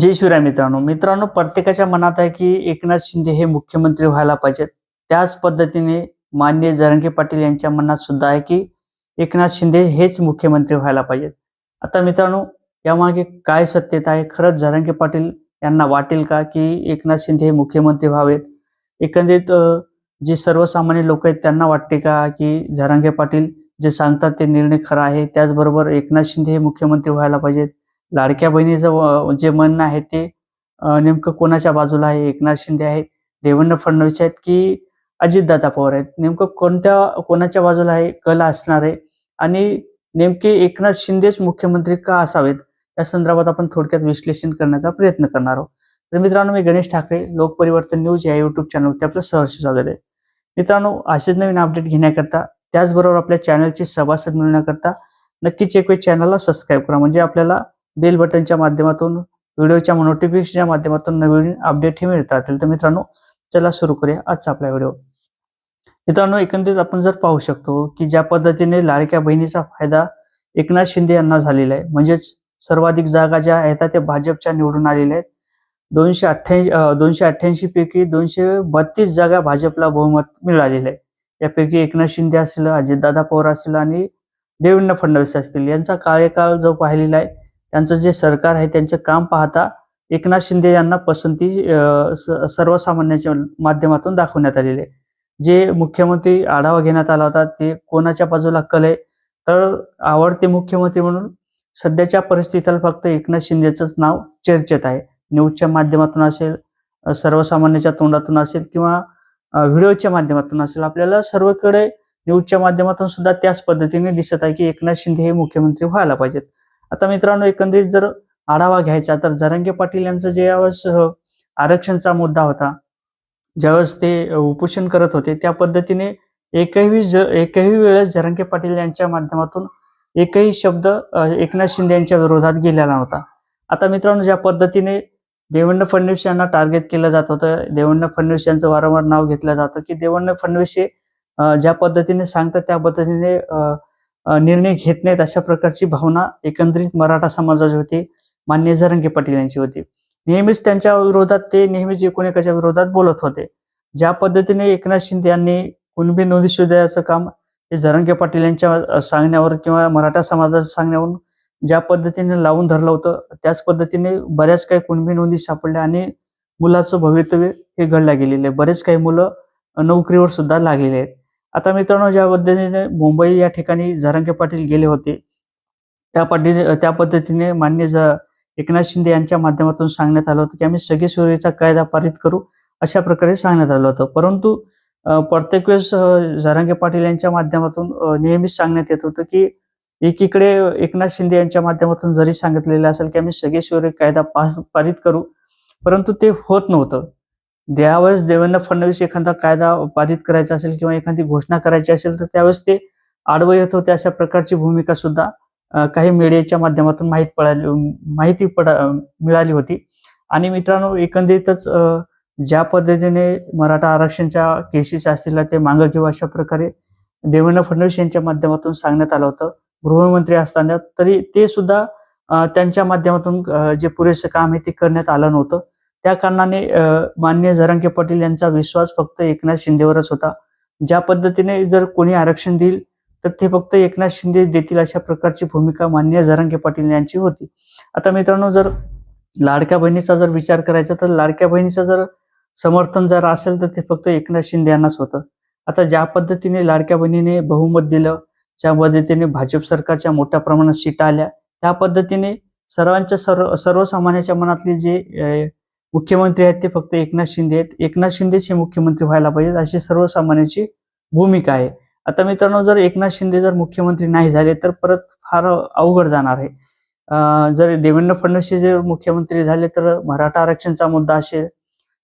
जय शिवराय मित्रांनो. मित्रांनो प्रत्येकाच्या मनात आहे की एकनाथ शिंदे हे मुख्यमंत्री व्हायला पाहिजेत. त्याच पद्धतीने मान्य जरंगे पाटील यांच्या मनात सुद्धा आहे की एकनाथ शिंदे हेच मुख्यमंत्री व्हायला पाहिजेत. आता मित्रांनो यामागे काय सत्यता आहे? खरंच जरंगे पाटील यांना वाटेल का की एकनाथ शिंदे हे मुख्यमंत्री व्हावेत? एकंदरीत जे सर्वसामान्य लोक आहेत त्यांना वाटते का की जरांगे पाटील जे सांगतात ते निर्णय खरा आहे? त्याचबरोबर एकनाथ शिंदे हे मुख्यमंत्री व्हायला पाहिजेत. लाडक्या बहिणीचं जे म्हणणं आहे ते नेमकं कोणाच्या बाजूला आहे? एकनाथ शिंदे आहेत देवेंद्र फडणवीस आहेत की अजितदादा पवार आहेत? नेमकं कोणत्या कोणाच्या बाजूला आहे? कल असणार आहे? आणि नेमके एकनाथ शिंदेच मुख्यमंत्री का असावेत? या संदर्भात आपण थोडक्यात विश्लेषण करण्याचा प्रयत्न करणार आहोत. तर मित्रांनो मी गणेश ठाकरे लोकपरिवर्तन न्यूज या युट्यूब चॅनलवरती आपलं सहर्ष स्वागत आहे. मित्रांनो असेच नवीन अपडेट घेण्याकरता त्याचबरोबर आपल्या चॅनलची सभासद मिळण्याकरता नक्कीच एक वेळ चॅनलला सबस्क्राईब करा. म्हणजे आपल्याला बेल बटनच्या माध्यमातून व्हिडिओच्या नोटिफिकेशनच्या माध्यमातून नवीन अपडेट हे मिळत राहतील. तर मित्रांनो चला सुरू करूया आजचा आपला व्हिडिओ मित्रांनो एकंदरीत आपण जर पाहू शकतो की ज्या पद्धतीने लाडक्या बहिणीचा फायदा एकनाथ शिंदे यांना झालेला आहे म्हणजेच सर्वाधिक जागा ज्या आहेत त्या भाजपच्या निवडून आलेल्या आहेत. दोनशे अठ्ठ्याऐंशी दोनशे अठ्ठ्याऐंशी पैकी दोनशे बत्तीस जागा भाजपला बहुमत मिळालेलं आहे. यापैकी एकनाथ शिंदे असतील अजितदादा पवार असतील आणि देवेंद्र फडणवीस असतील. यांचा कार्यकाळ जो पाहिलेला आहे त्यांचं जे सरकार आहे त्यांचं काम पाहता एकनाथ शिंदे यांना पसंती सर्वसामान्याच्या सर्वसामान्यांच्या माध्यमातून दाखवण्यात आलेली आहे. जे मुख्यमंत्री आढावा घेण्यात आला होता ते कोणाच्या बाजूला कलय आहे? तर आवडते मुख्यमंत्री म्हणून सध्याच्या परिस्थितीला फक्त एकनाथ शिंदेचंच नाव चर्चेत आहे. न्यूजच्या माध्यमातून असेल सर्वसामान्याच्या तोंडातून असेल किंवा व्हिडिओच्या माध्यमातून असेल आपल्याला सर्वकडे न्यूजच्या माध्यमातून सुद्धा त्याच पद्धतीने दिसत आहे की एकनाथ शिंदे हे मुख्यमंत्री व्हायला पाहिजेत. आता मित्रांनो एकंदरीत जर आढावा घ्यायचा तर जरंगे पाटील यांचं जे यावेळेस आरक्षणचा मुद्दा होता ज्यावेळेस ते उपोषण करत होते त्या पद्धतीने एकही ज एकही वेळेस जरंगे पाटील यांच्या माध्यमातून एकही शब्द एकनाथ शिंदे यांच्या विरोधात गेलेला नव्हता. आता मित्रांनो ज्या पद्धतीने देवेंद्र फडणवीस यांना टार्गेट केलं जात होतं देवेंद्र फडणवीस यांचं वारंवार नाव घेतलं जातं की देवेंद्र फडणवीस हे ज्या पद्धतीने सांगतात त्या पद्धतीने निर्णय घेत नाहीत अशा प्रकारची भावना एकंदरीत मराठा समाजाची होती. मान्य जरंगे पाटील यांची होती. नेहमीच त्यांच्या विरोधात ते नेहमीच एकूण एकाच्या विरोधात बोलत होते. ज्या पद्धतीने एकनाथ शिंदे यांनी कुणबी नोंदी शोधायचं काम हे जरंगे पाटील यांच्या सांगण्यावर किंवा मराठा समाजाच्या सांगण्यावरून ज्या पद्धतीने लावून धरलं होतं त्याच पद्धतीने बऱ्याच काही कुणबी नोंदी सापडल्या आणि मुलाचं भवितव्य हे घडलं गेलेलं आहे. बरेच काही मुलं नोकरीवर सुद्धा लागलेले आहेत. आता मित्रांनो ज्या पद्धतीने मुंबई या ठिकाणी झरंगे पाटील गेले होते त्या पद्धतीने त्या पद्धतीने मान्य एकनाथ शिंदे यांच्या माध्यमातून सांगण्यात आलं होतं की आम्ही सगळे सुविधेचा कायदा पारित करू अशा प्रकारे सांगण्यात आलं होतं. परंतु प्रत्येक वेळेस अ, पाटील यांच्या माध्यमातून नेहमीच सांगण्यात येत होतं की एकीकडे एकनाथ शिंदे यांच्या माध्यमातून जरी सांगितलेलं असेल की आम्ही सगळे कायदा पास पारित करू परंतु ते होत नव्हतं. द्यावेळेस देवेंद्र फडणवीस एखादा कायदा पारित करायचा असेल किंवा एखादी घोषणा करायची असेल तर त्यावेळेस ते आडवं येत होते. अशा प्रकारची भूमिका सुद्धा काही मीडियाच्या माध्यमातून माहीत पडाली माहिती पडा मिळाली होती. आणि मित्रांनो एकंदरीतच ज्या पद्धतीने मराठा आरक्षणच्या केसेस असतील ते मागं घेऊ अशा प्रकारे देवेंद्र फडणवीस यांच्या माध्यमातून सांगण्यात आलं होतं. गृहमंत्री असताना तरी ते सुद्धा त्यांच्या माध्यमातून जे पुरेसं काम आहे ते करण्यात आलं नव्हतं. त्या कारणाने मान्य जरांगे पाटील यांचा विश्वास फक्त एकनाथ शिंदेवरच होता. ज्या पद्धतीने जर कोणी आरक्षण देईल तर ते फक्त एकनाथ शिंदे देतील अशा प्रकारची भूमिका मान्य जरांगे पाटील यांची होती. आता मित्रांनो जर लाडक्या बहिणीचा जर विचार करायचा तर लाडक्या बहिणीचं जर समर्थन जर असेल तर ते फक्त एकनाथ शिंदे यांनाच होतं. आता ज्या पद्धतीने लाडक्या बहिणीने बहुमत दिलं ज्या पद्धतीने भाजप सरकारच्या मोठ्या प्रमाणात सीटा आल्या त्या पद्धतीने सर्वांच्या सर्व सर्वसामान्याच्या मनातली जे मुख्यमंत्री आहेत ते फक्त एकनाथ शिंदे आहेत. एकनाथ शिंदेच हे मुख्यमंत्री व्हायला पाहिजेत अशी सर्वसामान्यांची भूमिका आहे. आता मित्रांनो जर एकनाथ शिंदे जर मुख्यमंत्री नाही झाले तर परत फार अवघड जाणार आहे. जर देवेंद्र फडणवीस जर मुख्यमंत्री झाले तर मराठा आरक्षणचा मुद्दा असेल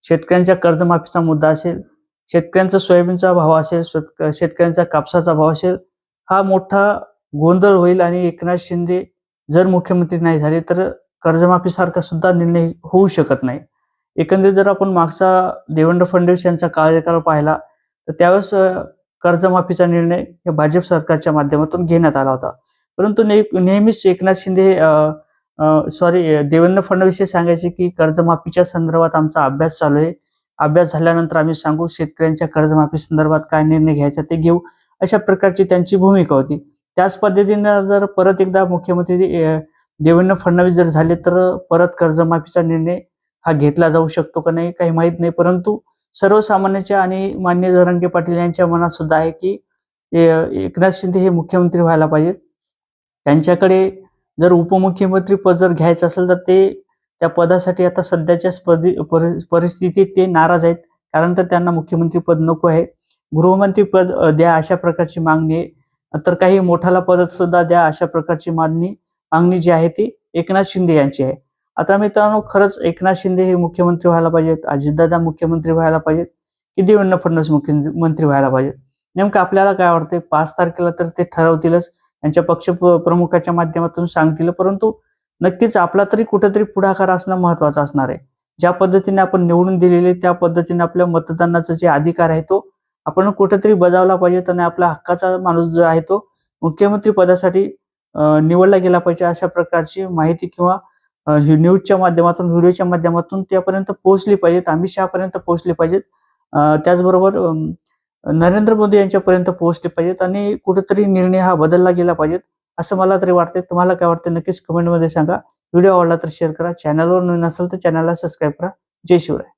शेतकऱ्यांच्या कर्जमाफीचा मुद्दा असेल शेतकऱ्यांचा सोयाबीनचा भाव असेल शेतक- शेतकऱ्यांचा कापसाचा भाव असेल हा मोठा गोंधळ होईल आणि एकनाथ शिंदे जर मुख्यमंत्री नाही झाले तर कर्जमाफीसारखा सुद्धा निर्णय होऊ शकत नाही. एकंदरीत जर आपण मागचा देवेंद्र फडणवीस यांचा कार्यकाळ पाहिला तर त्यावेळेस कर्जमाफीचा निर्णय हे भाजप सरकारच्या माध्यमातून घेण्यात आला होता. परंतु ने- नेहमीच एकनाथ शिंदे सॉरी देवेंद्र फडणवीस हे सांगायचे की कर्जमाफीच्या संदर्भात आमचा अभ्यास चालू आहे. अभ्यास झाल्यानंतर आम्ही सांगू शेतकऱ्यांच्या कर्जमाफी संदर्भात काय निर्णय घ्यायचा ते घेऊ अशा प्रकारची त्यांची भूमिका होती. त्याच पद्धतीनं जर परत एकदा मुख्यमंत्री देवेंद्र फडणवीस जर झाले तर परत कर्जमाफीचा निर्णय हा घेतला जाऊ शकतो का नाही काही माहीत नाही. परंतु सर्वसामान्याच्या आणि मान्य जरांगे पाटील यांच्या मनात सुद्धा आहे की एकनाथ शिंदे हे मुख्यमंत्री व्हायला पाहिजेत त्यांच्याकडे जर उपमुख्यमंत्री पद जर घ्यायचं असेल तर ते त्या पदासाठी आता सध्याच्या स्पर्धी परि- परिस्थितीत ते नाराज आहेत. कारण तर त्यांना मुख्यमंत्री पद नको आहे. गृहमंत्री पद द्या अशा प्रकारची मागणी आहे. तर काही मोठाला पद सुद्धा द्या अशा प्रकारची मागणी मागणी जी आहे ती एकनाथ शिंदे यांची आहे. आता मित्रांनो खरंच एकनाथ शिंदे हे मुख्यमंत्री व्हायला पाहिजेत. अजितदादा मुख्यमंत्री व्हायला पाहिजेत. की देवेंद्र फडणवीस मुख्यमंत्री व्हायला पाहिजेत. नेमकं आपल्याला काय वाटतंय? पाच तारखेला तर ते ठरवतीलच. त्यांच्या पक्ष प्रमुखाच्या माध्यमातून सांगतील. परंतु नक्कीच आपला तरी कुठेतरी पुढाकार असणं महत्त्वाचा असणार आहे. ज्या पद्धतीने आपण निवडून दिलेले त्या पद्धतीने आपल्या मतदानाचा जे अधिकार आहे तो आपण कुठेतरी बजावला पाहिजे आणि आपला हक्काचा माणूस जो आहे तो मुख्यमंत्री पदासाठी निवडला गेला पाहिजे अशा प्रकारची माहिती किंवा न्यूजच्या माध्यमातून व्हिडिओच्या माध्यमातून त्यापर्यंत पोहोचली पाहिजेत अमित शहापर्यंत पोहोचली पाहिजेत. त्याचबरोबर नरेंद्र मोदी यांच्यापर्यंत पोहोचले पाहिजेत आणि कुठेतरी निर्णय हा बदलला गेला पाहिजेत असं मला तरी वाटतंय. तुम्हाला काय वाटतं नक्कीच कमेंटमध्ये सांगा. व्हिडिओ आवडला तर शेअर करा. चॅनलवर नवीन असेल तर चॅनलला सबस्क्राईब करा. जय शिवराय.